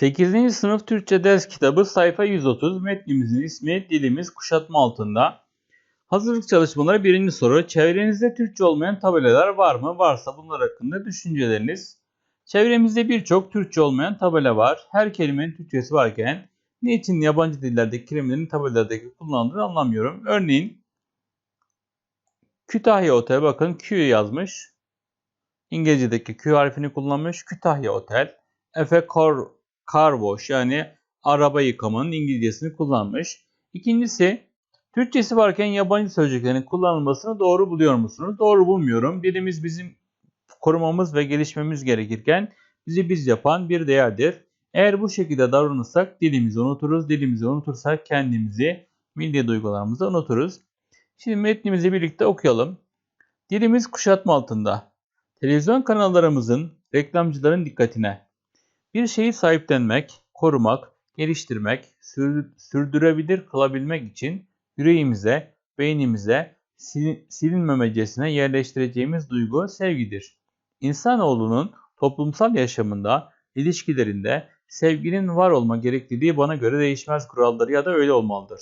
8. sınıf Türkçe ders kitabı sayfa 130 metnimizin ismi dilimiz kuşatma altında. Hazırlık çalışmaları birinci soru. Çevrenizde Türkçe olmayan tabelalar var mı? Varsa bunlar hakkında düşünceleriniz. Çevremizde birçok Türkçe olmayan tabela var. Her kelimenin Türkçesi varken niçin yabancı dillerdeki kelimelerin tabelalardaki kullanıldığını anlamıyorum. Örneğin Kütahya Otel bakın Q yazmış. İngilizce'deki Q harfini kullanmış. Kütahya Otel. Efe Car, car Wash yani araba yıkamanın İngilizcesini kullanmış. İkincisi Türkçesi varken yabancı sözcüklerin kullanılmasını doğru buluyor musunuz? Doğru bulmuyorum. Dilimiz bizim korumamız ve gelişmemiz gerekirken bizi biz yapan bir değerdir. Eğer bu şekilde davranırsak dilimizi unuturuz. Dilimizi unutursak kendimizi, milli duygularımızı unuturuz. Şimdi metnimizi birlikte okuyalım. Dilimiz kuşatma altında. Televizyon kanallarımızın, reklamcıların dikkatine. Bir şeyi sahiplenmek, korumak, geliştirmek, sürdürebilir kılabilmek için yüreğimize, beynimize silinmemecesine yerleştireceğimiz duygu sevgidir. İnsanoğlunun toplumsal yaşamında, ilişkilerinde sevginin var olma gerekliliği bana göre değişmez kuralları ya da öyle olmalıdır.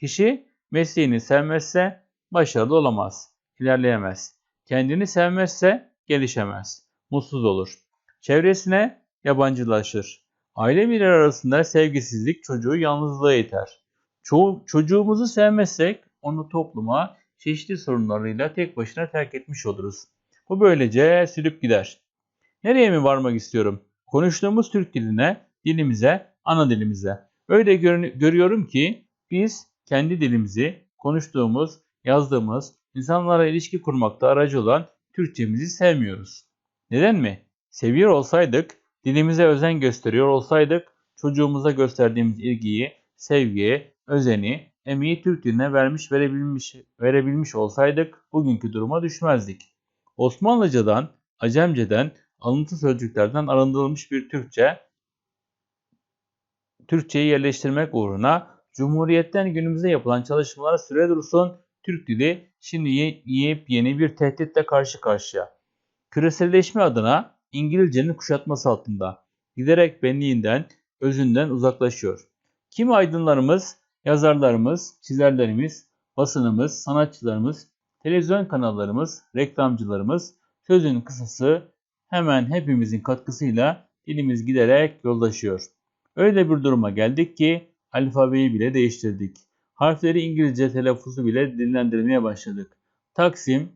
Kişi mesleğini sevmezse başarılı olamaz, ilerleyemez. Kendini sevmezse gelişemez, mutsuz olur. Çevresine yabancılaşır. Aile birey arasında sevgisizlik çocuğu yalnızlığa iter. Ço çocuğumuzu sevmezsek onu topluma çeşitli sorunlarıyla tek başına terk etmiş oluruz. Bu böylece sürüp gider. Nereye mi varmak istiyorum? Konuştuğumuz Türk diline, dilimize, ana dilimize. Öyle gör görüyorum ki biz kendi dilimizi, konuştuğumuz, yazdığımız, insanlara ilişki kurmakta aracı olan Türkçemizi sevmiyoruz. Neden mi? Seviyor olsaydık, dilimize özen gösteriyor olsaydık, çocuğumuza gösterdiğimiz ilgiyi, sevgiyi, özeni, emeği Türk diline vermiş verebilmiş, verebilmiş olsaydık bugünkü duruma düşmezdik. Osmanlıcadan, Acemce'den, alıntı sözcüklerden arındırılmış bir Türkçe, Türkçeyi yerleştirmek uğruna Cumhuriyet'ten günümüze yapılan çalışmalara süre dursun Türk dili şimdi yeni bir tehditle karşı karşıya. Küreselleşme adına İngilizcenin kuşatması altında giderek benliğinden, özünden uzaklaşıyor. Kimi aydınlarımız, yazarlarımız, çizerlerimiz, basınımız, sanatçılarımız televizyon kanallarımız, reklamcılarımız, sözün kısası hemen hepimizin katkısıyla dilimiz giderek yollaşıyor. Öyle bir duruma geldik ki alfabeyi bile değiştirdik. Harfleri İngilizce telaffuzu bile dillendirmeye başladık. Taksim,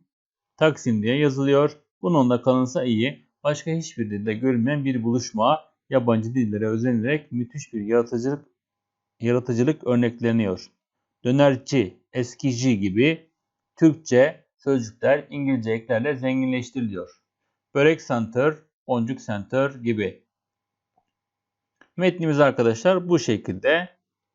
Taksim diye yazılıyor. Bununla kalınsa iyi. Başka hiçbir dilde görülmeyen bir buluşma yabancı dillere özenilerek müthiş bir yaratıcılık, yaratıcılık örnekleniyor. Dönerci, eskici gibi Türkçe sözcükler İngilizce eklerle zenginleştiriliyor. Börek center, boncuk center gibi. Metnimiz arkadaşlar bu şekilde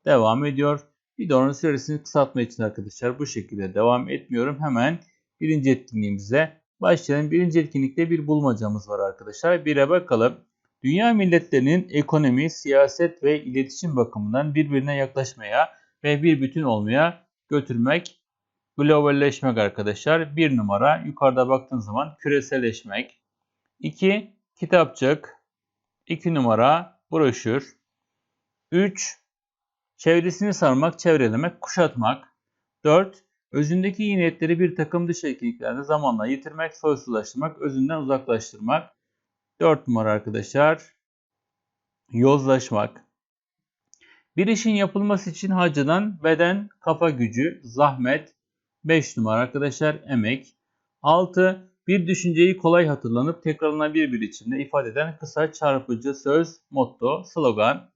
devam ediyor. Videonun süresini kısaltma için arkadaşlar bu şekilde devam etmiyorum. Hemen birinci etkinliğimize başlayalım. Birinci etkinlikte bir bulmacamız var arkadaşlar. Bire bakalım. Dünya milletlerinin ekonomi, siyaset ve iletişim bakımından birbirine yaklaşmaya ve bir bütün olmaya götürmek globalleşmek arkadaşlar. Bir numara yukarıda baktığın zaman küreselleşmek. 2. Kitapçık. 2 numara broşür. 3. Çevresini sarmak, çevrelemek, kuşatmak. 4. Özündeki iyi niyetleri bir takım dış etkinliklerde zamanla yitirmek, soysuzlaştırmak, özünden uzaklaştırmak. 4 numara arkadaşlar. Yozlaşmak. Bir işin yapılması için harcanan beden, kafa gücü, zahmet, 5 numara arkadaşlar emek. 6. Bir düşünceyi kolay hatırlanıp tekrarlanabilir bir biçimde ifade eden kısa çarpıcı söz, motto, slogan.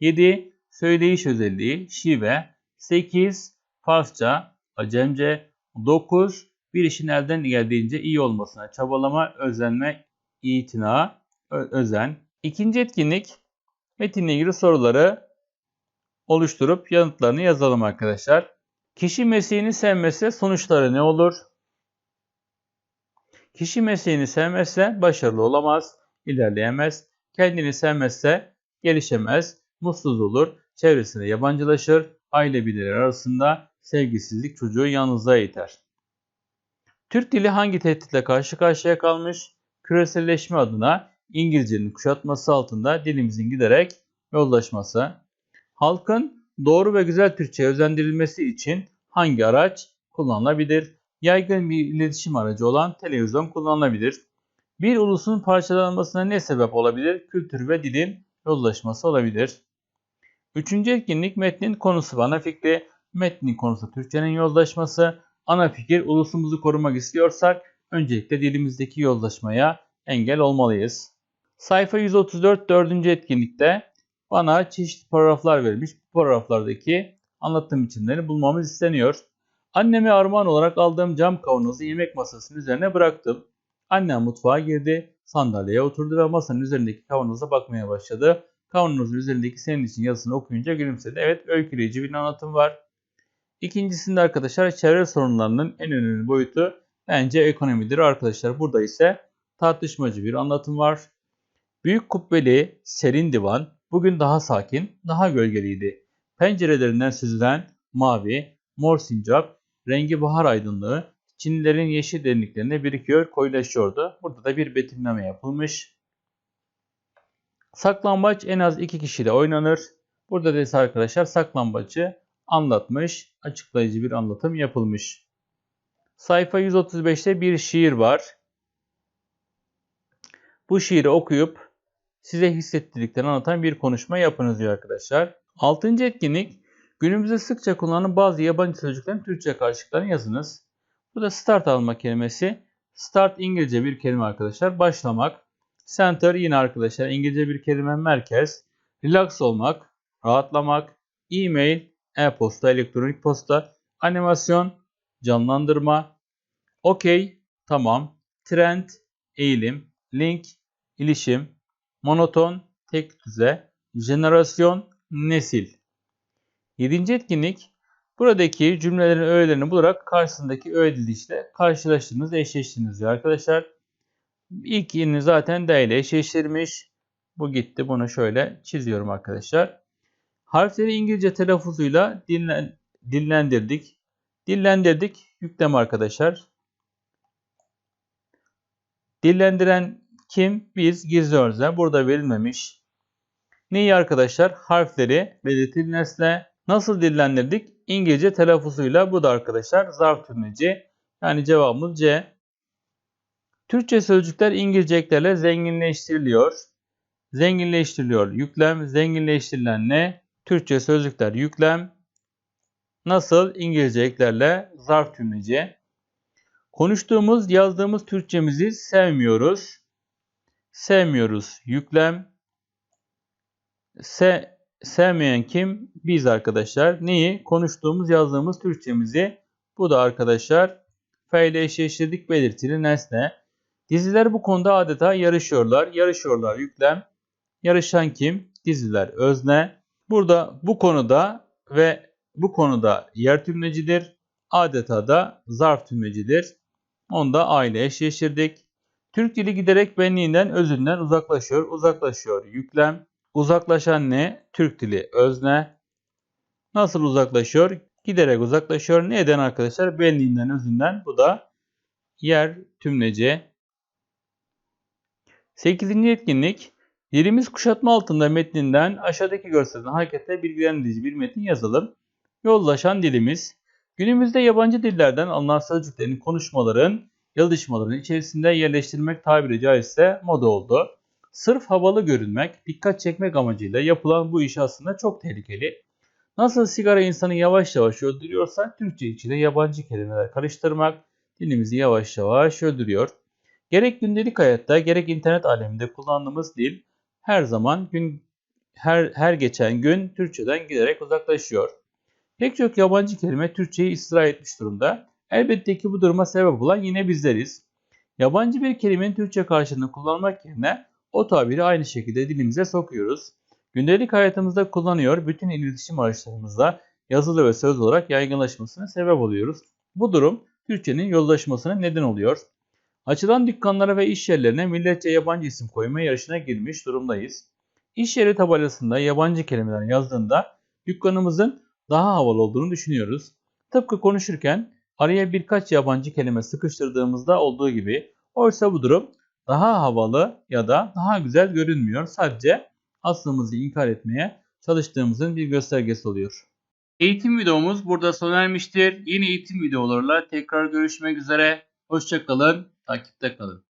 7. Söyleyiş özelliği, şive. 8. Farsça, Acemce. 9. Bir işin elden geldiğince iyi olmasına çabalama, özenme, itina, özen. İkinci etkinlik metinle ilgili soruları oluşturup yanıtlarını yazalım arkadaşlar. Kişi mesleğini sevmezse sonuçları ne olur? Kişi mesleğini sevmezse başarılı olamaz, ilerleyemez. Kendini sevmezse gelişemez, mutsuz olur, çevresine yabancılaşır, aile bireyleri arasında sevgisizlik çocuğu yalnızlığa iter. Türk dili hangi tehditle karşı karşıya kalmış? Küreselleşme adına İngilizcenin kuşatması altında dilimizin giderek yozlaşması. Halkın doğru ve güzel Türkçe özendirilmesi için hangi araç kullanılabilir? Yaygın bir iletişim aracı olan televizyon kullanılabilir. Bir ulusun parçalanmasına ne sebep olabilir? Kültür ve dilin yozlaşması olabilir. Üçüncü etkinlik metnin konusu ana fikri. Metnin konusu Türkçenin yozlaşması. Ana fikir ulusumuzu korumak istiyorsak öncelikle dilimizdeki yozlaşmaya engel olmalıyız. Sayfa 134 dördüncü etkinlikte bana çeşitli paragraflar verilmiş. Bu paragraflardaki anlatım biçimlerini bulmamız isteniyor. Anneme armağan olarak aldığım cam kavanozu yemek masasının üzerine bıraktım. Annem mutfağa girdi, sandalyeye oturdu ve masanın üzerindeki kavanoza bakmaya başladı. Kavanozun üzerindeki senin için yazısını okuyunca gülümsedi. Evet öyküleyici bir anlatım var. İkincisinde arkadaşlar çevre sorunlarının en önemli boyutu bence ekonomidir arkadaşlar. Burada ise tartışmacı bir anlatım var. Büyük kubbeli serin divan bugün daha sakin, daha gölgeliydi. Pencerelerinden süzülen mavi, mor sincap, rengi bahar aydınlığı Çinlilerin yeşil derinliklerine birikiyor, koyulaşıyordu. Burada da bir betimleme yapılmış. Saklambaç en az iki kişiyle oynanır. Burada da ise arkadaşlar saklambaçı anlatmış, açıklayıcı bir anlatım yapılmış. Sayfa 135'te bir şiir var. Bu şiiri okuyup size hissettirdiklerini anlatan bir konuşma yapınız diyor arkadaşlar. Altıncı etkinlik günümüzde sıkça kullanılan bazı yabancı sözcüklerin Türkçe karşılıklarını yazınız. Bu da start alma kelimesi. Start İngilizce bir kelime arkadaşlar. Başlamak. Center yine arkadaşlar İngilizce bir kelime merkez. Relax olmak, rahatlamak. E-mail, e-posta, elektronik posta. Animasyon, canlandırma. OK, tamam. Trend, eğilim. Link, ilişim. Monoton, tek düze. Jenerasyon, nesil. Yedinci etkinlik Buradaki cümlelerin öğelerini bularak karşısındaki öğe dizilişle karşılaştığınız, eşleştiğiniz diyor arkadaşlar. İlk yeni zaten D ile eşleştirmiş. Bu gitti. Bunu şöyle çiziyorum arkadaşlar. Harfleri İngilizce telaffuzuyla dinlen, dillendirdik. Dillendirdik. Yükleme arkadaşlar. Dillendiren kim? Biz gizli özne. Burada verilmemiş. Neyi arkadaşlar? Harfleri belirtili nesne nasıl dillendirdik? İngilizce telaffuzuyla bu da arkadaşlar zarf tümleci. Yani cevabımız C. Türkçe sözcükler İngilizce eklerle zenginleştiriliyor. Zenginleştiriliyor. Yüklem, zenginleştirilen ne? Türkçe sözcükler yüklem. Nasıl? İngilizce eklerle zarf tümleci. Konuştuğumuz, yazdığımız Türkçemizi sevmiyoruz. Sevmiyoruz. Yüklem. Se sevmeyen kim? Biz arkadaşlar. Neyi? Konuştuğumuz, yazdığımız Türkçemizi. Bu da arkadaşlar F ile eşleştirdik belirtili nesne. Diziler bu konuda adeta yarışıyorlar. Yarışıyorlar yüklem. Yarışan kim? Diziler özne. Burada bu konuda ve bu konuda yer tümlecidir. Adeta da zarf tümlecidir. Onu da A ile eşleştirdik. Türk dili giderek benliğinden, özünden uzaklaşıyor. Uzaklaşıyor yüklem. Uzaklaşan ne? Türk dili özne. Nasıl uzaklaşıyor? Giderek uzaklaşıyor. Neden arkadaşlar? Benliğinden, özünden. Bu da yer tümleci. 8. etkinlik. Yerimiz kuşatma altında metninden aşağıdaki görselden hareketle bilgilendirici bir metin yazalım. Yollaşan dilimiz. Günümüzde yabancı dillerden alınan sözcüklerin konuşmaların, yazışmaların içerisinde yerleştirmek tabiri caizse moda oldu. Sırf havalı görünmek, dikkat çekmek amacıyla yapılan bu iş aslında çok tehlikeli. Nasıl sigara insanı yavaş yavaş öldürüyorsa Türkçe içinde yabancı kelimeler karıştırmak dilimizi yavaş yavaş öldürüyor. Gerek gündelik hayatta gerek internet aleminde kullandığımız dil her zaman gün her, her geçen gün Türkçeden giderek uzaklaşıyor. Pek çok yabancı kelime Türkçeyi istila etmiş durumda. Elbette ki bu duruma sebep olan yine bizleriz. Yabancı bir kelimenin Türkçe karşılığını kullanmak yerine o tabiri aynı şekilde dilimize sokuyoruz. Gündelik hayatımızda kullanıyor, bütün iletişim araçlarımızda yazılı ve söz olarak yaygınlaşmasına sebep oluyoruz. Bu durum Türkçenin yollaşmasına neden oluyor. Açılan dükkanlara ve iş yerlerine milletçe yabancı isim koyma yarışına girmiş durumdayız. İş yeri tabelasında yabancı kelimeler yazdığında dükkanımızın daha havalı olduğunu düşünüyoruz. Tıpkı konuşurken araya birkaç yabancı kelime sıkıştırdığımızda olduğu gibi oysa bu durum daha havalı ya da daha güzel görünmüyor. Sadece aslımızı inkar etmeye çalıştığımızın bir göstergesi oluyor. Eğitim videomuz burada sona ermiştir. Yeni eğitim videolarıyla tekrar görüşmek üzere. Hoşçakalın, takipte kalın.